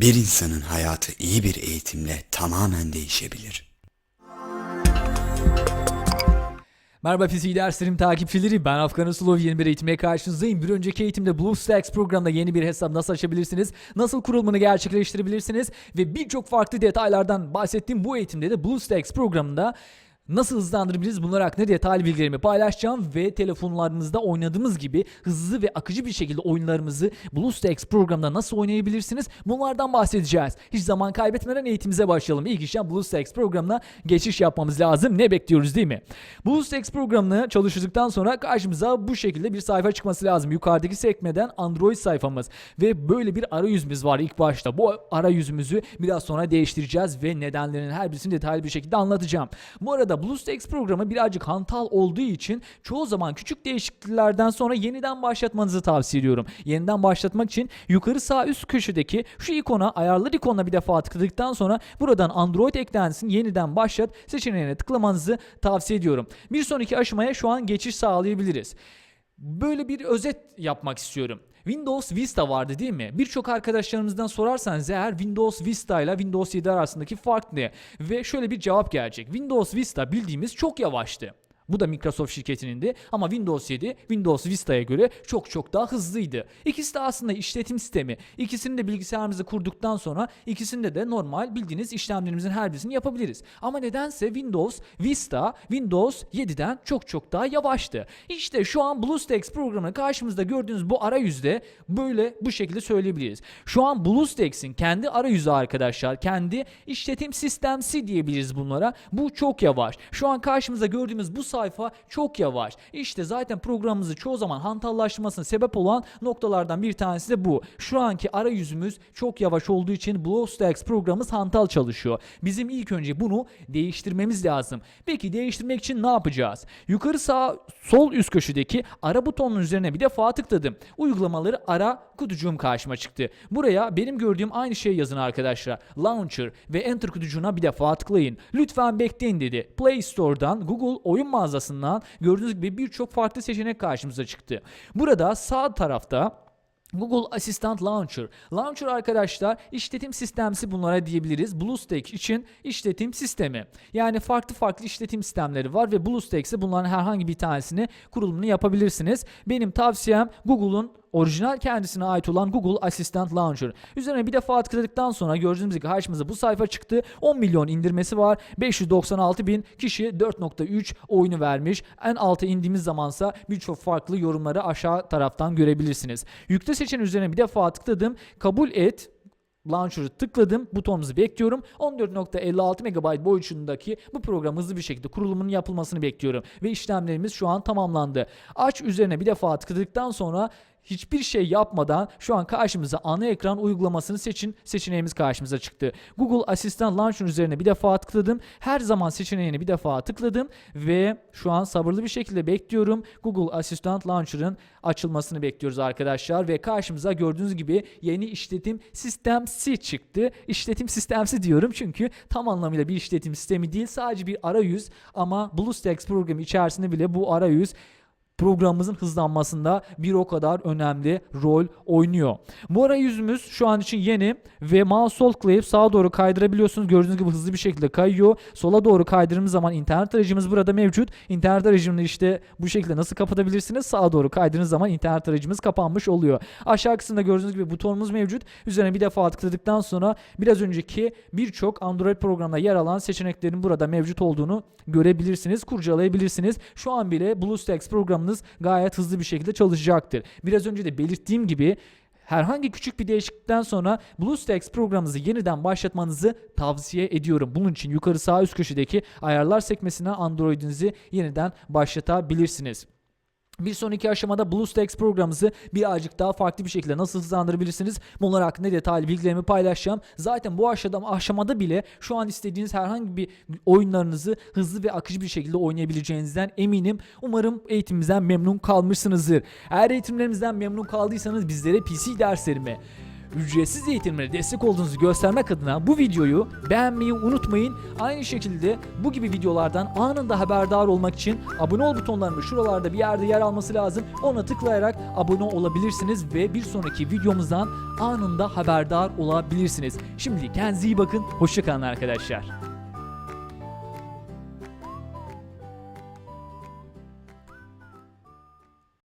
Bir insanın hayatı iyi bir eğitimle tamamen değişebilir. Merhaba PC derslerim takipçileri ben Afgan Usulov yeni bir eğitimle karşınızdayım. Bir önceki eğitimde BlueStacks programında yeni bir hesap nasıl açabilirsiniz, nasıl kurulumunu gerçekleştirebilirsiniz ve birçok farklı detaylardan bahsettiğim bu eğitimde de BlueStacks programında Nasıl hızlandırabiliriz bunlar hakkında detaylı bilgilerimi paylaşacağım ve telefonlarınızda oynadığımız gibi hızlı ve akıcı bir şekilde oyunlarımızı BlueStacks programında nasıl oynayabilirsiniz bunlardan bahsedeceğiz. Hiç zaman kaybetmeden eğitimimize başlayalım. İlk işlem BlueStacks programına geçiş yapmamız lazım. Ne bekliyoruz değil mi? BlueStacks programını çalıştırdıktan sonra karşımıza bu şekilde bir sayfa çıkması lazım. Yukarıdaki sekmeden Android sayfamız ve böyle bir arayüzümüz var ilk başta. Bu arayüzümüzü biraz sonra değiştireceğiz ve nedenlerinin her birisini detaylı bir şekilde anlatacağım. Bu arada BlueStacks programı birazcık hantal olduğu için çoğu zaman küçük değişikliklerden sonra yeniden başlatmanızı tavsiye ediyorum. Yeniden başlatmak için yukarı sağ üst köşedeki şu ikona ayarlar ikonuna bir defa tıkladıktan sonra buradan Android eklentisini yeniden başlat seçeneğine tıklamanızı tavsiye ediyorum. Bir sonraki aşamaya şu an geçiş sağlayabiliriz. Böyle bir özet yapmak istiyorum. Windows Vista vardı değil mi? Birçok arkadaşlarımızdan sorarsanız eğer Windows Vista ile Windows 7 arasındaki fark ne? Ve şöyle bir cevap gelecek. Windows Vista bildiğimiz çok yavaştı. Bu da Microsoft şirketinin ama Windows 7 Windows Vista'ya göre çok çok daha hızlıydı. İkisi de aslında işletim sistemi. İkisini de bilgisayarımızı kurduktan sonra ikisinde de normal bildiğiniz işlemlerimizin her birisini yapabiliriz. Ama nedense Windows Vista Windows 7'den çok çok daha yavaştı. İşte şu an BlueStacks programını karşımızda gördüğünüz bu arayüzde böyle bu şekilde söyleyebiliriz. Şu an BlueStacks'in kendi arayüzü arkadaşlar kendi işletim sistemsi diyebiliriz bunlara. Bu çok yavaş. Şu an karşımızda gördüğümüz bu sayfa çok yavaş. İşte zaten programımızı çoğu zaman hantallaşmasına sebep olan noktalardan bir tanesi de bu. Şu anki arayüzümüz çok yavaş olduğu için BlueStacks programımız hantal çalışıyor. Bizim ilk önce bunu değiştirmemiz lazım. Peki değiştirmek için ne yapacağız? Yukarı sağ sol üst köşedeki ara butonun üzerine bir defa tıkladım. Uygulamaları ara kutucuğum karşıma çıktı. Buraya benim gördüğüm aynı şeyi yazın arkadaşlar. Launcher ve Enter kutucuğuna bir defa tıklayın. Lütfen bekleyin dedi. Play Store'dan Google oyun mağazasından gördüğünüz gibi birçok farklı seçenek karşımıza çıktı. Burada sağ tarafta Google Assistant Launcher. Launcher arkadaşlar işletim sistemsi bunlara diyebiliriz. BlueStack için işletim sistemi. Yani farklı farklı işletim sistemleri var ve BlueStacks'e bunların herhangi bir tanesini kurulumunu yapabilirsiniz. Benim tavsiyem Google'un orijinal kendisine ait olan Google Assistant Launcher. Üzerine bir defa tıkladıktan sonra gördüğünüz gibi karşımıza bu sayfa çıktı. 10 milyon indirmesi var. 596 bin kişi 4.3 oyunu vermiş. En alta indiğimiz zamansa birçok farklı yorumları aşağı taraftan görebilirsiniz. Yükle seçeneği üzerine bir defa tıkladım. Kabul et Launcher'ı tıkladım. Butonumuzu bekliyorum. 14.56 MB boyutundaki bu program hızlı bir şekilde kurulumunun yapılmasını bekliyorum. Ve işlemlerimiz şu an tamamlandı. Aç üzerine bir defa tıkladıktan sonra hiçbir şey yapmadan şu an karşımıza ana ekran uygulamasını seçin seçeneğimiz karşımıza çıktı. Google Asistan Launcher üzerine bir defa tıkladım. Her zaman seçeneğini bir defa tıkladım ve şu an sabırlı bir şekilde bekliyorum. Google Assistant Launcher'ın açılmasını bekliyoruz arkadaşlar ve karşımıza gördüğünüz gibi yeni işletim sistemsi çıktı. İşletim sistemsi diyorum çünkü tam anlamıyla bir işletim sistemi değil sadece bir arayüz ama BlueStacks programı içerisinde bile bu arayüz programımızın hızlanmasında bir o kadar önemli rol oynuyor. Bu arayüzümüz şu an için yeni ve mouse sol tıklayıp sağa doğru kaydırabiliyorsunuz. Gördüğünüz gibi hızlı bir şekilde kayıyor. Sola doğru kaydırdığımız zaman internet arayüzümüz burada mevcut. İnternet arayüzünü işte bu şekilde nasıl kapatabilirsiniz? Sağa doğru kaydırdığınız zaman internet arayücümüz kapanmış oluyor. Aşağı kısımda gördüğünüz gibi butonumuz mevcut. Üzerine bir defa tıkladıktan sonra biraz önceki birçok Android programda yer alan seçeneklerin burada mevcut olduğunu görebilirsiniz, kurcalayabilirsiniz. Şu an bile BlueStacks programınız gayet hızlı bir şekilde çalışacaktır. Biraz önce de belirttiğim gibi herhangi küçük bir değişiklikten sonra BlueStacks programınızı yeniden başlatmanızı tavsiye ediyorum. Bunun için yukarı sağ üst köşedeki ayarlar sekmesine Android'inizi yeniden başlatabilirsiniz. Bir sonraki aşamada BlueStacks programımızı birazcık daha farklı bir şekilde nasıl hızlandırabilirsiniz? Bunlar hakkında detaylı bilgilerimi paylaşacağım. Zaten bu aşamada, aşamada bile şu an istediğiniz herhangi bir oyunlarınızı hızlı ve akıcı bir şekilde oynayabileceğinizden eminim. Umarım eğitimimizden memnun kalmışsınızdır. Eğer eğitimlerimizden memnun kaldıysanız bizlere PC derslerimi ücretsiz eğitimlere destek olduğunuzu göstermek adına bu videoyu beğenmeyi unutmayın. Aynı şekilde bu gibi videolardan anında haberdar olmak için abone ol butonlarının şuralarda bir yerde yer alması lazım. Ona tıklayarak abone olabilirsiniz ve bir sonraki videomuzdan anında haberdar olabilirsiniz. Şimdilik kendinize iyi bakın. Hoşçakalın arkadaşlar.